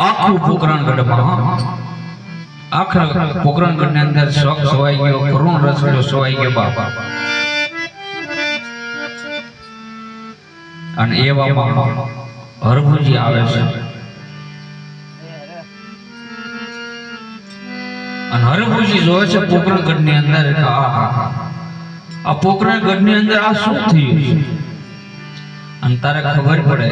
આખું પોકરણગઢમાં આખા પોકરણગઢની અંદર શોખ સવાઈ ગયો, કરુણ રસડો સવાઈ ગયો બાપા. અને એવામાં હરભુજી આવે છે. અને હરભુજી જોવે છે પોકરણગઢની અંદર આ આ. આ ની અંદર આ શું થયું અને તારે ખબર પડે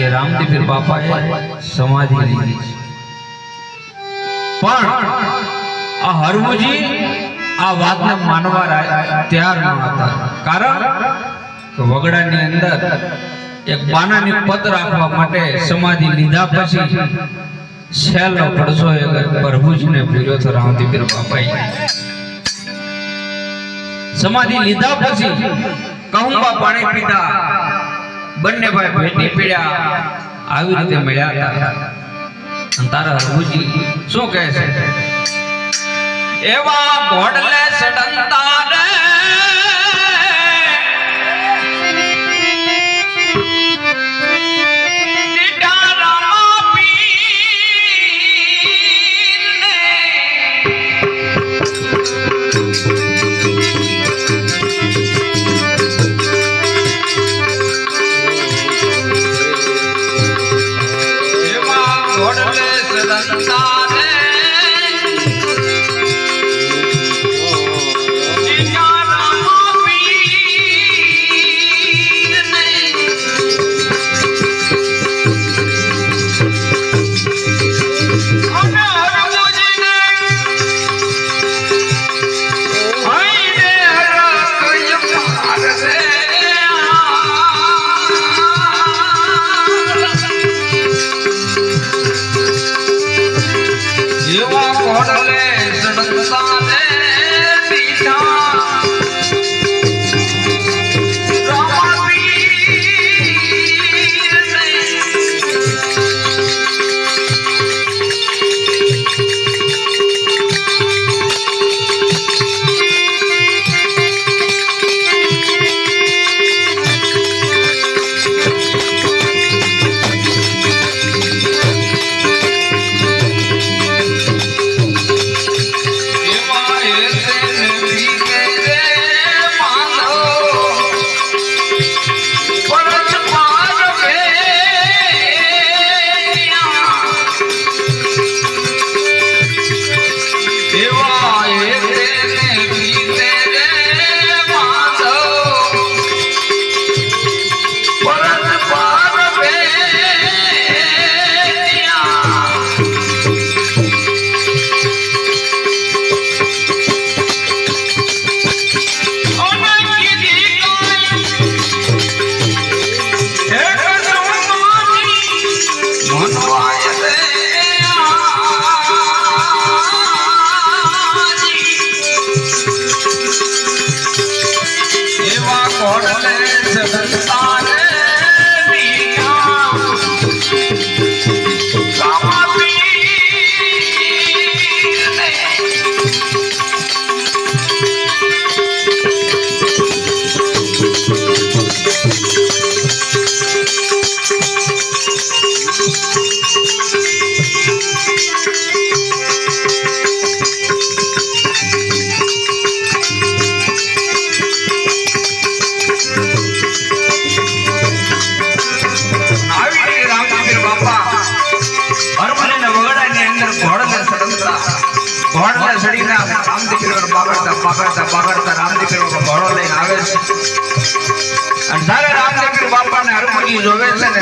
કે રામદેવ બાપાએ સમાધિ લીધી પણ આ હરમુજી આ વાતને માનવા તૈયાર ન હતા. કારણ કે વગડાની અંદર એક બાનાની પત રાખવા માટે સમાધિ લીધા પછી છેલ્લો પડછો એક પ્રભુજીને પૂર્યો તો રામદેવ બાપાએ. સમાધિ લીધા પછી કહુંબા પાણી પીધા. બંને ભાઈ ભેટી પીડ્યા આવી રીતે મળ્યા હતા. તારા હરભુજી શું કહે છે? એવા ઘોડલે સડંતા આવી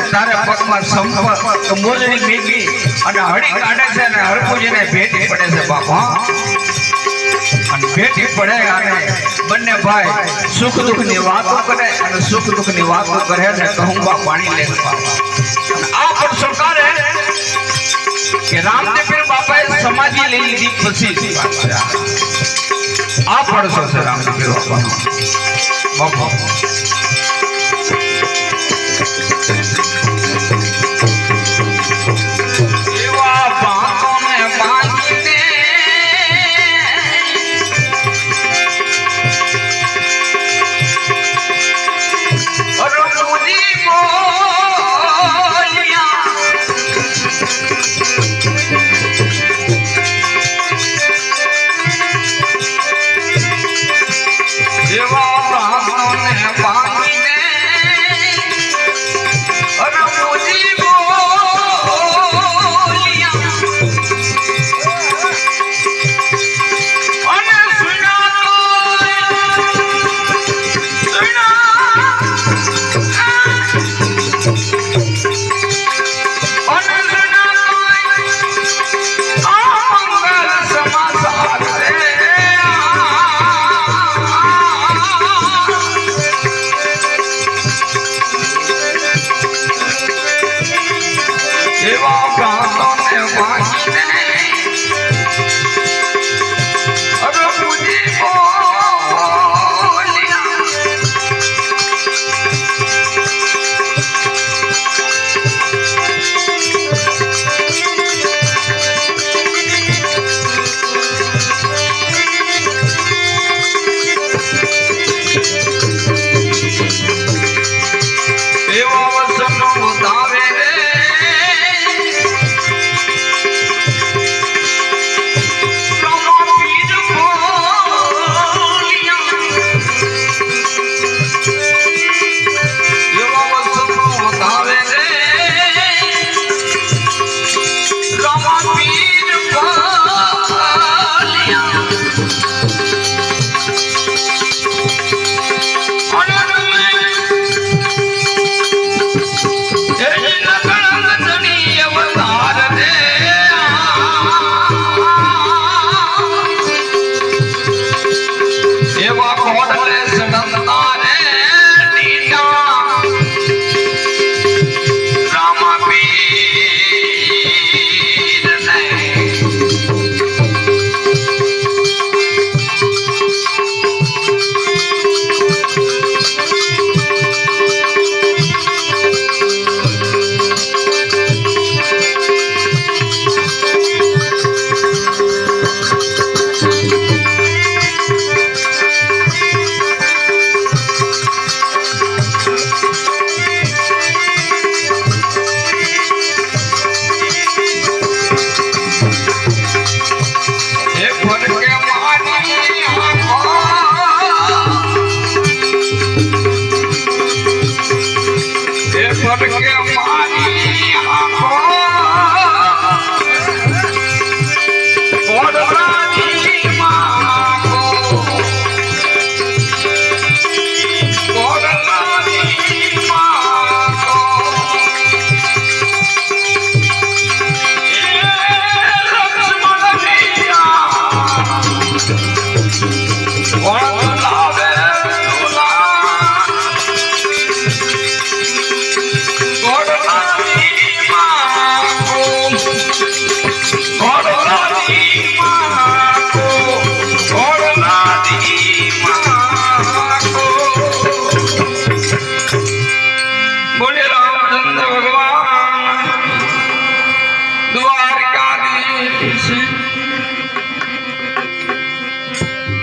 જોવે છે ને તારે પગમાં સંપર્ક મોજણી મેકી અને હળી કાઢે છે ને હરભુજીને ભેટી પડે છે, બાપા અને ભેટી પડે અને બંને ભાઈ સુખ દુઃખની વાતો કરે અને સુખ દુઃખની વાતો કરે ને કહુંબા પાણી લે બાપા. અને આ પણ સરકારે કે રામદેવ બાપાએ સમાધિ લઈ લીધી પછી વાત છે. આ. આ પડશો છે રામદેવ બાપા બાપા.